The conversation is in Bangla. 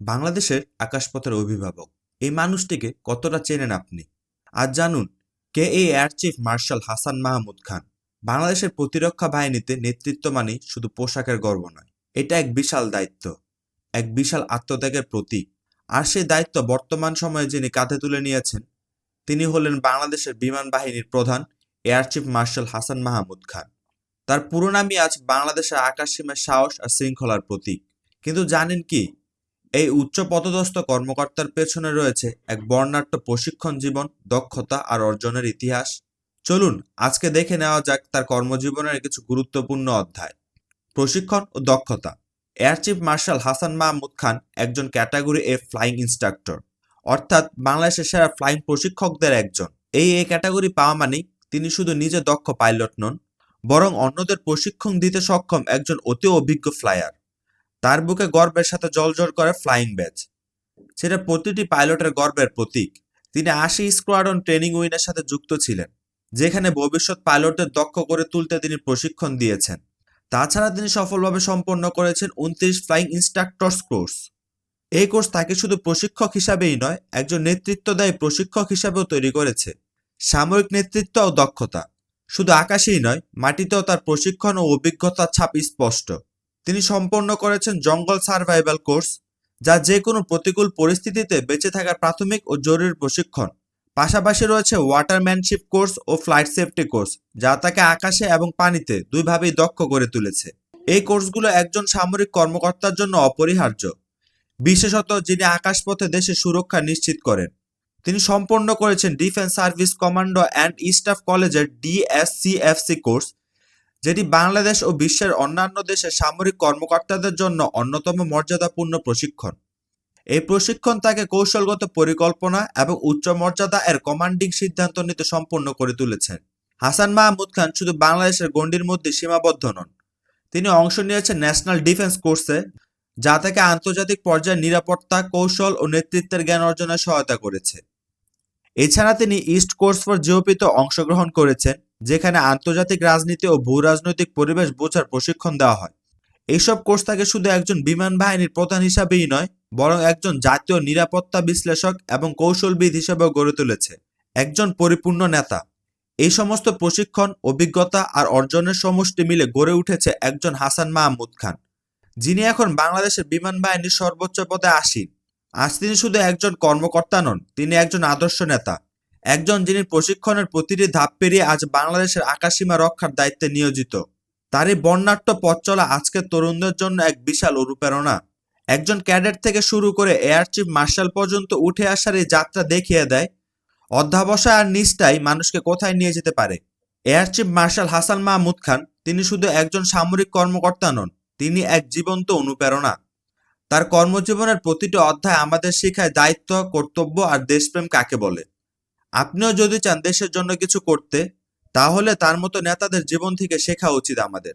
বাংলাদেশের আকাশপথের অভিভাবক। এই মানুষটিকে কতটা চেনেন আপনি? আজ জানুন, কে এই air chief marshal Hasan Mahmud Khan? বাংলাদেশের প্রতিরক্ষা বাহিনীতে নেতৃত্ব মানেই শুধু পোশাকের গর্ব নয়, এটা এক বিশাল দায়িত্ব, এক বিশাল আত্মত্যাগের প্রতীক। আর সেই দায়িত্ব বর্তমান সময়ে যিনি কাঁধে তুলে নিয়েছেন, তিনি হলেন বাংলাদেশের বিমান বাহিনীর প্রধান air chief marshal Hasan Mahmud Khan. তার পুরো নামই আজ বাংলাদেশের আকাশ সীমায় সাহস আর শৃঙ্খলার প্রতীক। কিন্তু জানেন কি এই উচ্চ পদস্থ কর্মকর্তার পেছনে রয়েছে এক বর্ণাঢ্য প্রশিক্ষণ জীবন, দক্ষতা আর অর্জনের ইতিহাস। চলুন, আজকে দেখে নেওয়া যাক তার কর্মজীবনের কিছু গুরুত্বপূর্ণ অধ্যায়। প্রশিক্ষণ ও দক্ষতা। Air chief marshal Hasan Mahmud Khan একজন ক্যাটাগরি এ ফ্লাইং ইনস্ট্রাক্টর। অর্থাৎ বাংলাদেশের সেরা ফ্লাইং প্রশিক্ষকদের একজন। এই এ ক্যাটাগরি পাওয়া মানেই তিনি শুধু নিজে দক্ষ পাইলট নন, বরং অন্যদের প্রশিক্ষণ দিতে সক্ষম একজন অতি অভিজ্ঞ ফ্লায়ার তার বুকে গর্বের সাথে জলজল করে ফ্লাইং ব্যাচ সেটা প্রতিটি পাইলটের গর্বের প্রতীক। তিনি আশি স্কোয়াডন ট্রেনিং উইনের সাথে যুক্ত ছিলেন, যেখানে ভবিষ্যৎ পাইলটদের দক্ষ করে তুলতে তিনি প্রশিক্ষণ দিয়েছেন। তাছাড়া তিনি সফলভাবে সম্পন্ন করেছেন উনত্রিশ ফ্লাইং ইনস্ট্রাক্টরস কোর্স এই কোর্স তাকে শুধু প্রশিক্ষক হিসাবেই নয়, একজন নেতৃত্বদায়ী প্রশিক্ষক হিসাবেও তৈরি করেছে। সামরিক নেতৃত্ব ও দক্ষতা। শুধু আকাশেই নয়, মাটিতেও তার প্রশিক্ষণ ও অভিজ্ঞতার ছাপ স্পষ্ট। তিনি সম্পন্ন করেছেন জঙ্গল সার্ভাইভাল কোর্স, যা যে কোনো প্রতিকূল পরিস্থিতিতে বেঁচে থাকার প্রাথমিক ও জরুরি প্রশিক্ষণ। পাশাপাশি রয়েছে ওয়াটারম্যানশিপ কোর্স ও ফ্লাইট সেফটি কোর্স, যা তাকে আকাশে এবং পানিতে দুইভাবেই দক্ষ করে তুলেছে। এই কোর্সগুলো একজন সামরিক কর্মকর্তার জন্য অপরিহার্য, বিশেষত যিনি আকাশপথে দেশের সুরক্ষা নিশ্চিত করেন। তিনি সম্পন্ন করেছেন defence service commando and staff কলেজের ডিএসসিএফসি কোর্স যেটি বাংলাদেশ ও বিশ্বের অন্যান্য দেশের সামরিক কর্মকর্তাদের জন্য অন্যতম মর্যাদাপূর্ণ প্রশিক্ষণ। এই প্রশিক্ষণ তাকে কৌশলগত পরিকল্পনা এবং উচ্চ মর্যাদা এর কমান্ডিং সিদ্ধান্ত নিতে সম্পন্ন করে তুলেছেন হাসান মাহমুদ খান শুধু বাংলাদেশের গণ্ডির মধ্যে সীমাবদ্ধ নন, তিনি অংশ নিয়েছেন ন্যাশনাল ডিফেন্স কোর্সে যা তাকে আন্তর্জাতিক পর্যায়ে নিরাপত্তা, কৌশল ও নেতৃত্বের জ্ঞান অর্জনে সহায়তা করেছে। এছাড়া তিনি ইস্ট কোর্স ফর জিওপিতে অংশগ্রহণ করেছেন। যেখানে আন্তর্জাতিক রাজনীতি ও ভূ রাজনৈতিক পরিবেশ বোঝার প্রশিক্ষণ দেওয়া হয়। এইসব কোর্স তাকে শুধু একজন বিমান বাহিনীর প্রধান হিসাবেই নয়, বরং একজন জাতীয় নিরাপত্তা বিশ্লেষক এবং কৌশলবিদ হিসেবেও গড়ে তুলেছে। একজন পরিপূর্ণ নেতা। এই সমস্ত প্রশিক্ষণ, অভিজ্ঞতা আর অর্জনের সমষ্টি মিলে গড়ে উঠেছে একজন হাসান মাহমুদ খান, যিনি এখন বাংলাদেশের বিমান বাহিনীর সর্বোচ্চ পদে আসীন। আজ তিনি শুধু একজন কর্মকর্তা নন, তিনি একজন আদর্শ নেতা। একজন যিনি প্রশিক্ষণের প্রতিটি ধাপ পেরিয়ে আজ বাংলাদেশের আকাশসীমা রক্ষার দায়িত্বে নিয়োজিত। তার এই বর্ণাঢ্য পথ চলা আজকের তরুণদের জন্য এক বিশাল অনুপ্রেরণা। একজন ক্যাডেট থেকে শুরু করে এয়ার চিফ মার্শাল পর্যন্ত উঠে আসার এই যাত্রা দেখিয়ে দেয়, অধ্যাবসায় আর নিষ্ঠাই মানুষকে কোথায় নিয়ে যেতে পারে। Air chief marshal Hasan Mahmud Khan, তিনি শুধু একজন সামরিক কর্মকর্তা নন, তিনি এক জীবন্ত অনুপ্রেরণা। তার কর্মজীবনের প্রতিটি অধ্যায় আমাদের শেখায় দায়িত্ব, কর্তব্য আর দেশপ্রেম কাকে বলে। আপনিও যদি চান দেশের জন্য কিছু করতে, তাহলে তার মতো নেতাদের জীবন থেকে শেখা উচিত আমাদের।